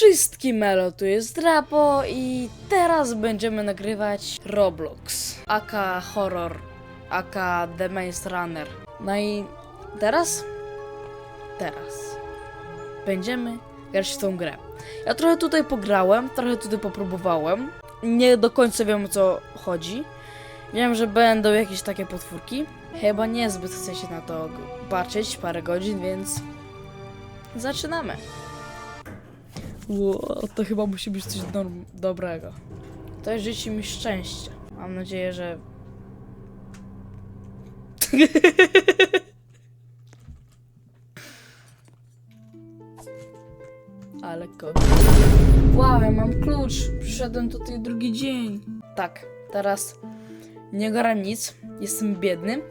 wszystkim, Elo, tu jest Drapo i teraz będziemy nagrywać Roblox, aka Horror, aka The Maze Runner. No i teraz, teraz będziemy grać w tą grę. Ja trochę tutaj pograłem, trochę tutaj popróbowałem, nie do końca wiem o co chodzi. Wiem, że będą jakieś takie potwórki. Chyba niezbyt chcę się na to patrzeć parę godzin, więc zaczynamy. Ło, to chyba musi być coś norm- dobrego. To jest życie mi szczęście. Mam nadzieję, że. Ale kogo? Wow, ja mam klucz. Przyszedłem tutaj drugi dzień. Tak, teraz nie gram nic. Jestem biedny.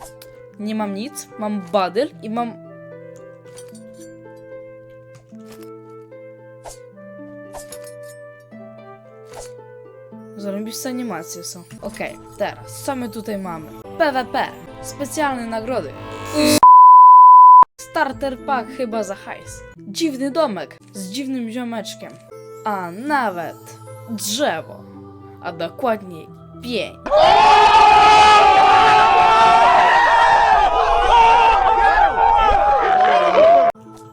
Nie mam nic. Mam badyl i mam Zarobiste animacje są. Okej, teraz co my tutaj mamy? PvP. Specjalne nagrody. Starter pack chyba za hajs. Dziwny domek z dziwnym ziomeczkiem. A nawet drzewo. A dokładniej pień.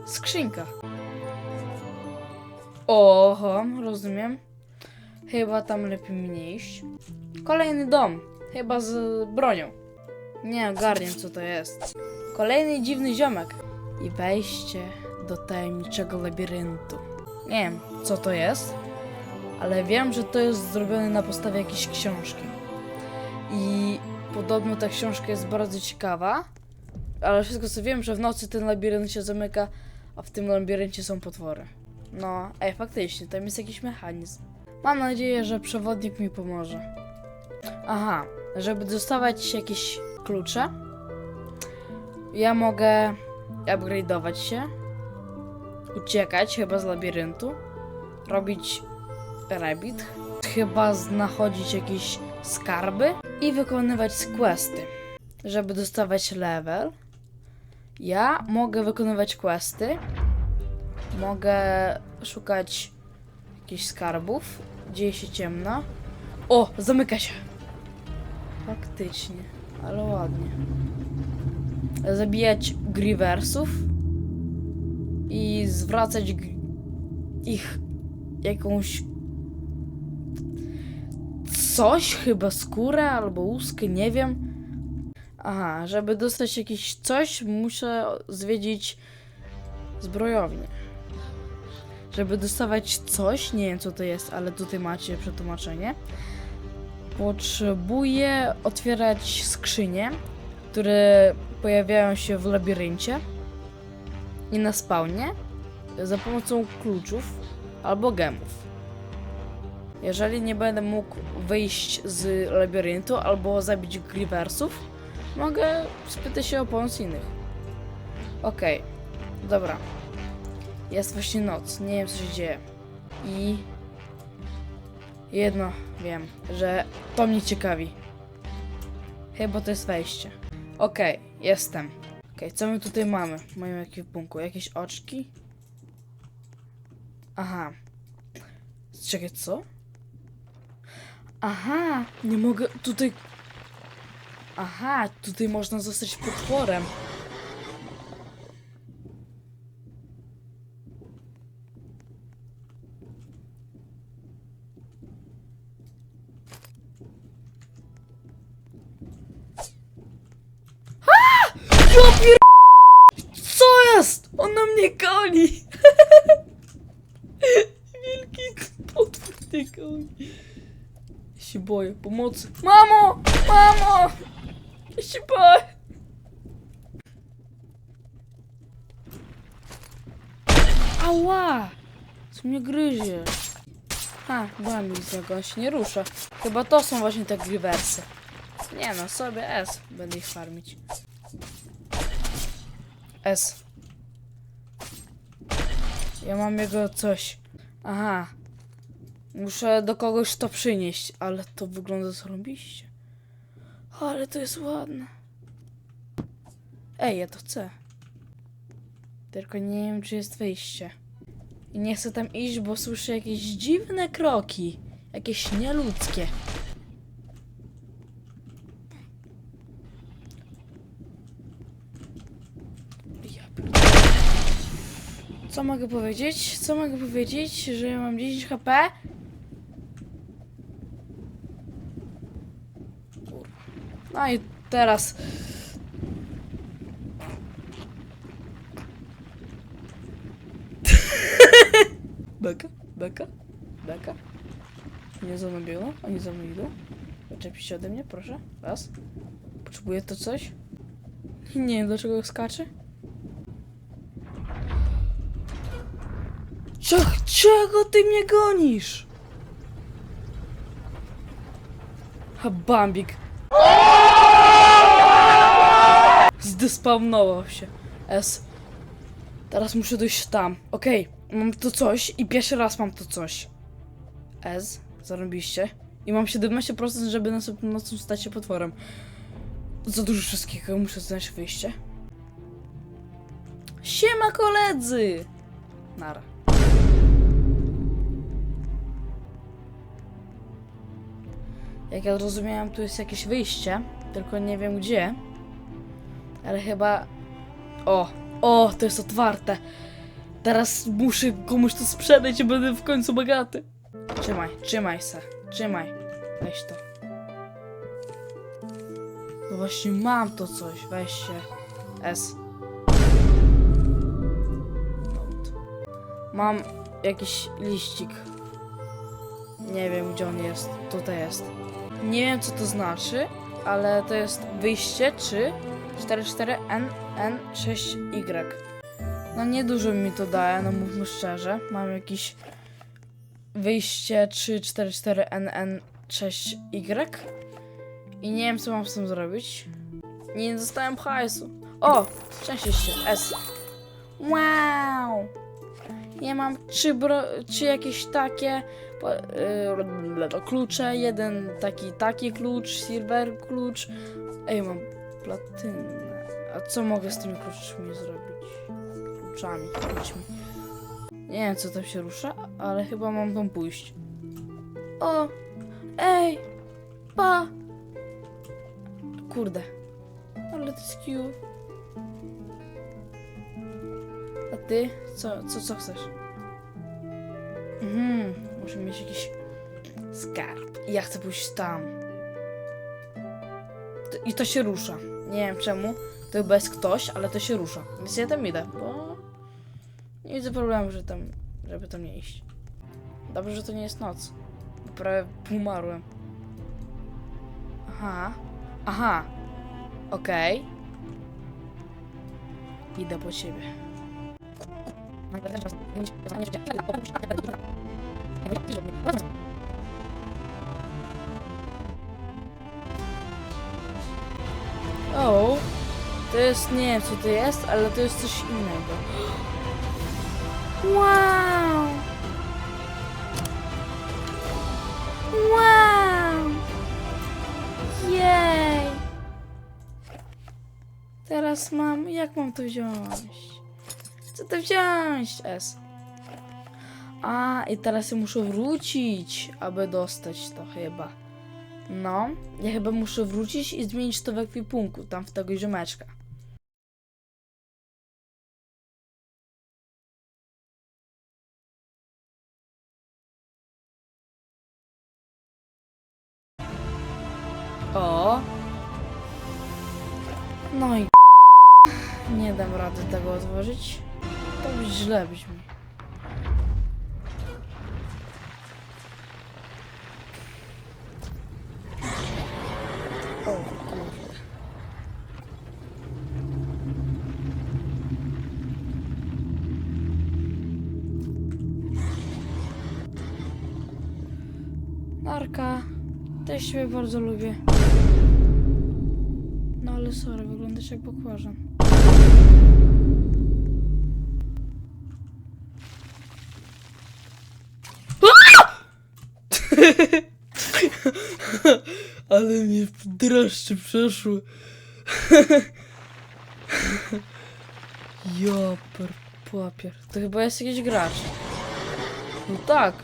Skrzynka. Oho, rozumiem. Chyba tam lepiej mi nie iść. Kolejny dom. Chyba z bronią. Nie ogarniam co to jest. Kolejny dziwny ziomek. I wejście do tajemniczego labiryntu. Nie wiem co to jest, ale wiem, że to jest zrobione na podstawie jakiejś książki. I podobno ta książka jest bardzo ciekawa, ale wszystko co wiem, że w nocy ten labirynt się zamyka, a w tym labiryncie są potwory. No, ej, faktycznie, tam jest jakiś mechanizm. Mam nadzieję, że przewodnik mi pomoże. Aha, żeby dostawać jakieś klucze, ja mogę upgrade'ować się, uciekać chyba z labiryntu, robić rabbit, chyba znachodzić jakieś skarby i wykonywać questy. Żeby dostawać level, ja mogę wykonywać questy, mogę szukać jakichś skarbów. Dzieje się ciemno. O, zamyka się. Faktycznie, ale ładnie. Zabijać Grieversów i zwracać ich jakąś coś, chyba skórę albo łuskę, nie wiem. Aha, żeby dostać jakieś coś, muszę zwiedzić zbrojownię. Żeby dostawać coś, nie wiem co to jest, ale tutaj macie przetłumaczenie. Potrzebuję otwierać skrzynie, które pojawiają się w labiryncie i na spawnie za pomocą kluczów albo gemów. Jeżeli nie będę mógł wyjść z labiryntu albo zabić Grieversów, mogę spytać się o pomoc innych. Okej, dobra. Jest właśnie noc, nie wiem co się dzieje. I jedno wiem, że to mnie ciekawi. Chyba to jest wejście. Okej, jestem. Okej, co my tutaj mamy? Mają jakieś punku? Jakieś oczki? Aha. Czekaj, co? Aha, nie mogę tutaj... Aha, tutaj można zostać potworem. Pomocy. Mamo! Mamo! Ja się boję. Ała! Co mnie gryzie? Ha, byłam mi z on się nie rusza. Chyba to są właśnie te grieversy. Nie no, sobie S. Będę ich farmić. S. Ja mam jego coś. Aha. Muszę do kogoś to przynieść, ale to wygląda zarąbiście. Ale to jest ładne. Ej, ja to chcę. Tylko nie wiem, czy jest wyjście. I nie chcę tam iść, bo słyszę jakieś dziwne kroki. Jakieś nieludzkie. Co mogę powiedzieć? Co mogę powiedzieć? Że mam 10 HP? No i teraz. Beka, beka, beka. Nie za mną biegną, oni za mną idą. Zaczepi się ode mnie, proszę. Raz. Potrzebuję to coś? Nie wiem, dlaczego skacze. Cze- czego ty mnie gonisz? A Bambik. Zdespawnował się. S. Teraz muszę dojść tam. Okej, mam to coś i pierwszy raz mam to coś. S. Zarobiście. I mam 17%, żeby następną nocą stać się potworem. Za dużo wszystkiego, muszę znaleźć wyjście. Siema koledzy! Nara. Jak ja zrozumiałem, tu jest jakieś wyjście, tylko nie wiem gdzie. Ale chyba... O, o, to jest otwarte. Teraz muszę komuś to sprzedać i będę w końcu bogaty. Trzymaj, trzymaj se, trzymaj. Weź to. No właśnie mam to coś, weź się. S. Mam jakiś liścik. Nie wiem gdzie on jest. Tutaj jest. Nie wiem co to znaczy, ale to jest wyjście 3 44NN6Y. No niedużo mi to daje, no mówmy szczerze. Mam jakiś wyjście 344NN6Y i nie wiem co mam z tym zrobić. Nie dostałem hajsu. O! Szczęście S. Wow! Ja mam trzy, bro, trzy jakieś takie po- yy, klucze, jeden taki, taki klucz, silver klucz. Ej, mam platynę. A co mogę z tymi kluczami zrobić? Kluczami, kluczmi. Nie wiem, co tam się rusza, ale chyba mam tam pójść. O! Ej! Pa! Kurde. Ale to jest cute. A ty? Co, co, co chcesz? Mhm, muszę mieć jakiś skarb. Ja chcę pójść tam. I to się rusza. Nie wiem czemu. To chyba jest ktoś, ale to się rusza. Więc ja tam idę, bo nie widzę problemu, że tam, żeby tam nie iść. Dobrze, że to nie jest noc. Bo prawie umarłem. Aha. Aha. Okej. Idę po ciebie. O, to jest, nie wiem co to jest, ale to jest coś innego. Wow! Wow! Jej! Teraz mam, jak mam to wziąć? Chcę to wziąć, S. A, i teraz ja muszę wrócić, aby dostać to chyba. No, ja chyba muszę wrócić i zmienić to w ekwipunku, tam w tego ziomeczka. O! No i nie dam rady tego otworzyć. To źle brzmi. O kurde. Narka. Też ciebie bardzo lubię. No ale sorry, wyglądasz jak bakłażan. Ale mnie dreszcze przeszły. Ja per papier. To chyba jest jakiś gracz. No tak.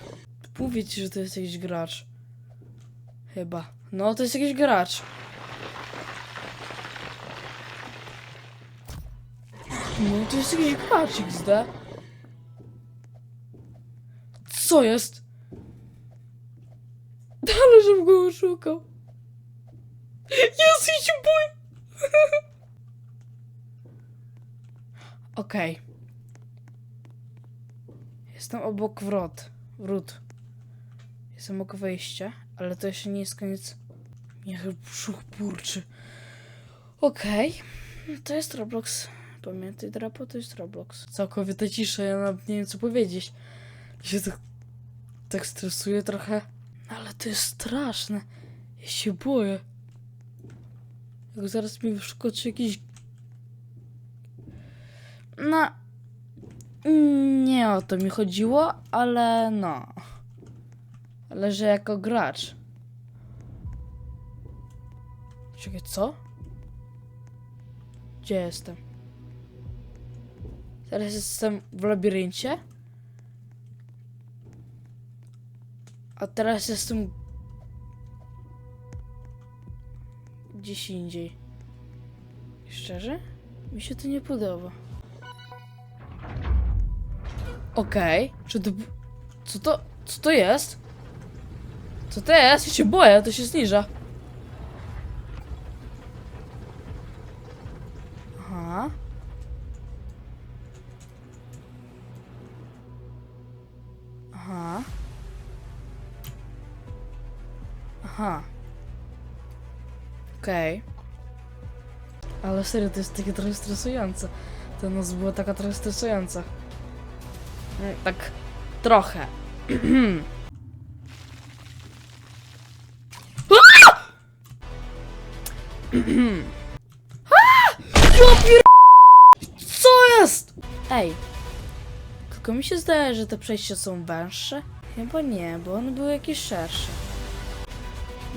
Mówię ci, że to jest jakiś gracz. Chyba. No, to jest jakiś gracz. No, to jest jakiś gracz XD. Co jest? Ale żebym go oszukał. Się boję. Okej. Jestem obok wrot. Wrót. Jestem obok wejścia, ale to jeszcze nie jest koniec. Niech brzuch burczy. Okej. To jest Roblox. Pamiętaj, drapo, to jest Roblox. Całkowita cisza, ja nawet nie wiem co powiedzieć. Ja się tak, tak stresuję trochę. Ale to jest straszne. Ja się boję. Jak zaraz mi wyskoczy jakiś... No... Nie o to mi chodziło, ale no. Ale że jako gracz. Czekaj, co? Gdzie jestem? Teraz jestem w labiryncie. A teraz jestem gdzieś indziej. Szczerze? Mi się to nie podoba. Okej, czy to... Co to... Co to jest? Co jest? Ja się boję, to się zniża. Aha. Aha. Aha. Okej. Ale serio, to jest takie trochę stresujące. Ta noc była taka trochę stresująca. Mm, Tak trochę. Ja pier... Co jest? Ej. Tylko mi się zdaje, że te przejścia są węższe. Chyba nie, bo one były jakieś szersze.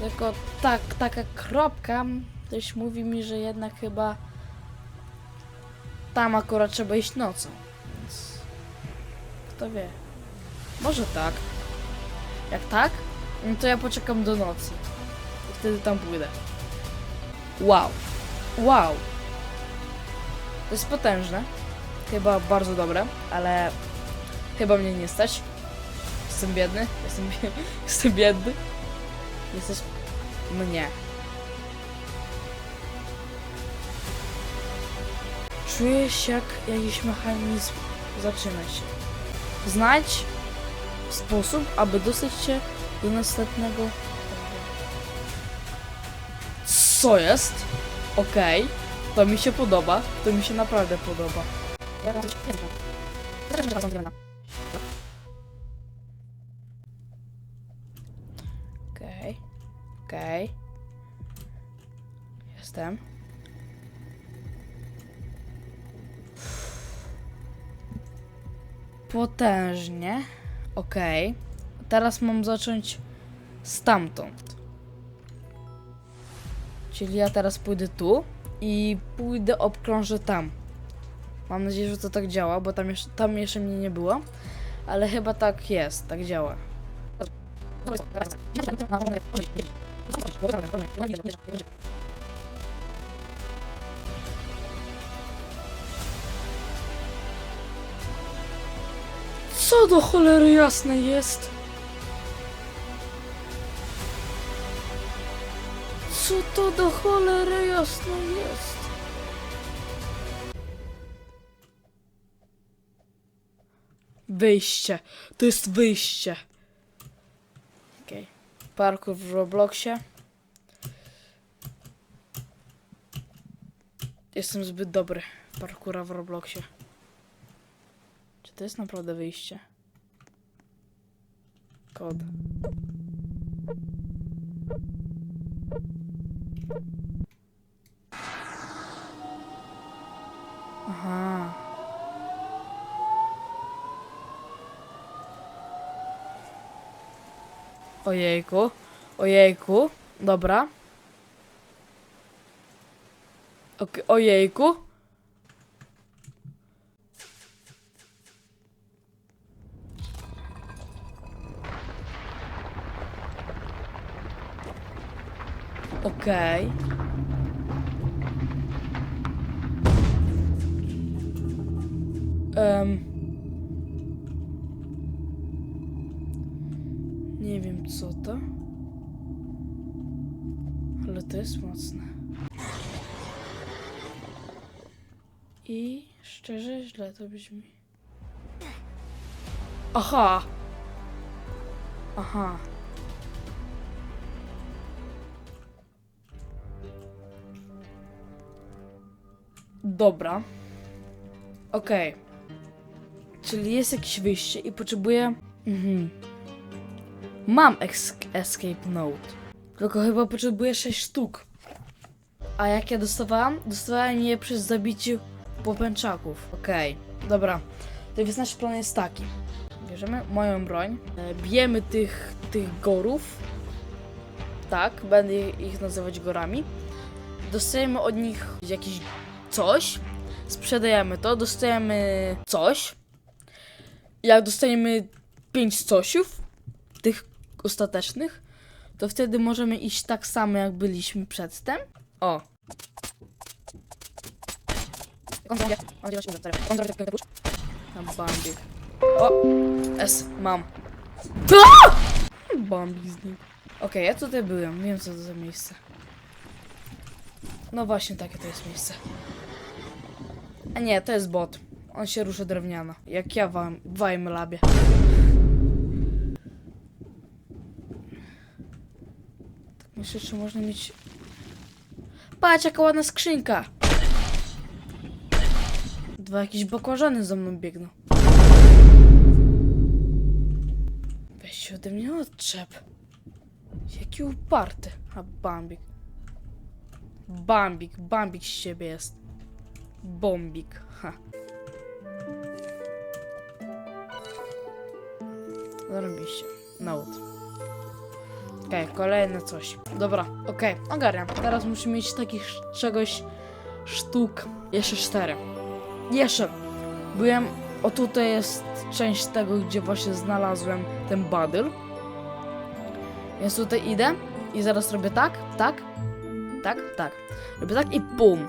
Tylko tak, taka kropka też mówi mi, że jednak chyba tam akurat trzeba iść nocą. Więc kto wie. Może tak. Jak tak, no to ja poczekam do nocy. I wtedy tam pójdę. Wow. Wow. To jest potężne. Chyba bardzo dobre, ale chyba mnie nie stać. Jestem biedny. Jestem, jestem biedny. Jesteś mnie. Czuję się jak jakiś mechanizm zaczyna się. Znajdź sposób, aby dostać się do następnego. Co jest? Okej. To mi się podoba. To mi się naprawdę podoba. Okej. Okej. Jestem. Potężnie. Okej. Teraz mam zacząć stamtąd. Czyli ja teraz pójdę tu i pójdę obkrążę tam. Mam nadzieję, że to tak działa, bo tam jeszcze, tam jeszcze mnie nie było. Ale chyba tak jest, tak działa. Co do cholery jasne jest? To do cholery jasne jest? Wyjście. To jest wyjście. Okej. Parkour w Robloxie. Jestem zbyt dobry w parkoura w Robloxie. Czy to jest naprawdę wyjście? Kod. Aha. Ojejku. Ojejku. Dobra. Ok, ojejku. Em. Nie wiem co to. Ale to jest mocne. I szczerze źle to brzmi. Aha! Aha. Dobra. Okej. Czyli jest jakieś wyjście i potrzebuję. Mhm. Mam escape note. Tylko chyba potrzebuję 6 sztuk. A jak ja dostawałam? Dostawałem je przez zabicie popęczaków. Okej, dobra. To więc nasz plan jest taki. Bierzemy moją broń, e, bijemy tych, tych gorów. Tak, będę ich nazywać gorami. Dostajemy od nich jakieś coś. Sprzedajemy to, dostajemy coś. Jak dostaniemy 5 cosiów, tych ostatecznych, to wtedy możemy iść tak samo, jak byliśmy przedtem. O. Na Bambik. O! S, mam. A! Bambik znikł. Okej, ja tutaj byłem, wiem co to za miejsce. No właśnie, takie to jest miejsce. A nie, to jest bot. On się rusza drewniano. Jak ja wam, w Wime Labie. Tak myślę, czy można mieć... Patrz, jaka ładna skrzynka! Dwa jakieś bakłażany za mną biegną. Weź się ode mnie odczep. Jaki uparty. A Bambik. Bambik, Bambik z siebie jest. Bombik, ha. Zarobiście. Note. Okej, kolejne coś. Dobra, okej, ogarniam. Teraz muszę mieć takich czegoś sztuk. Jeszcze cztery. Jeszcze. Byłem. O tutaj jest część tego, gdzie właśnie znalazłem ten badyl. Więc tutaj idę i zaraz robię tak, tak, tak, tak. Robię tak i pum.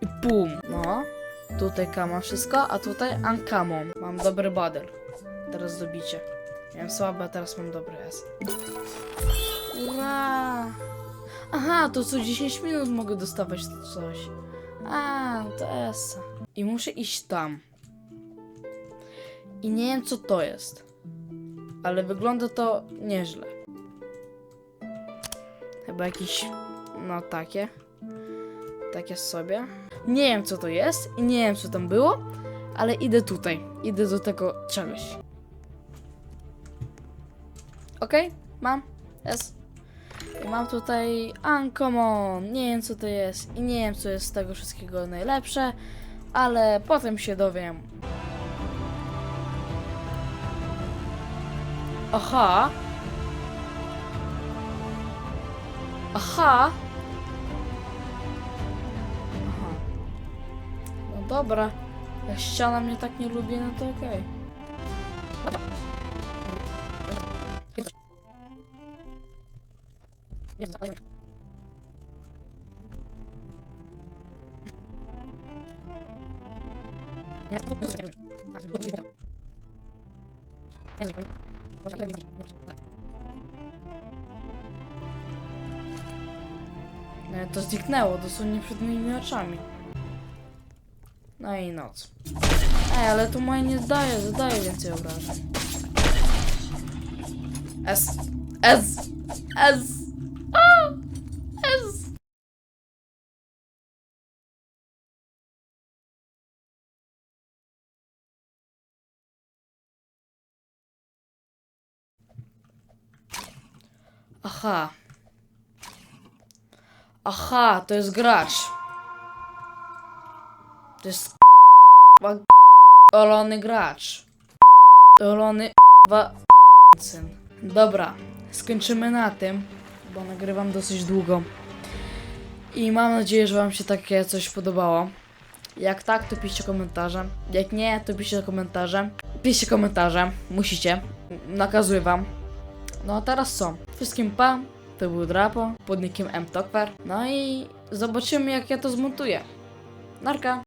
I pum. No. Tutaj kama wszystko, a tutaj uncommon. Mam dobry badyl. Teraz dobicie. Miałem słabe, a teraz mam dobry S. Aha, to co 10 minut mogę dostawać coś. A, to S. I muszę iść tam. I nie wiem co to jest. Ale wygląda to nieźle. Chyba jakiś. No takie. Takie sobie. Nie wiem co to jest i nie wiem co tam było, ale idę tutaj. Idę do tego czegoś. Okej, mam. Jest. I mam tutaj Uncommon. Nie wiem co to jest i nie wiem co jest z tego wszystkiego najlepsze, ale potem się dowiem. Aha. Aha. Aha. No dobra. Jak ściana mnie tak nie lubi, no to okej. No, to zniknęło dosłownie przed moimi oczami. No i noc. Ej, ale to moje nie zdaje, zadaje więcej obrażeń. S. S. S. Aha. Aha, to jest gracz. To jest olony gracz. Olony syn. Dobra, skończymy na tym, bo nagrywam dosyć długo. I mam nadzieję, że wam się takie coś podobało. Jak tak, to piszcie komentarze. Jak nie, to piszcie komentarze. Piszcie komentarze, musicie. Nakazuję wam. No a teraz co? Wszystkim pa To był Drapo pod nickiem mtokwer. No i zobaczymy jak ja to zmontuję. Narka.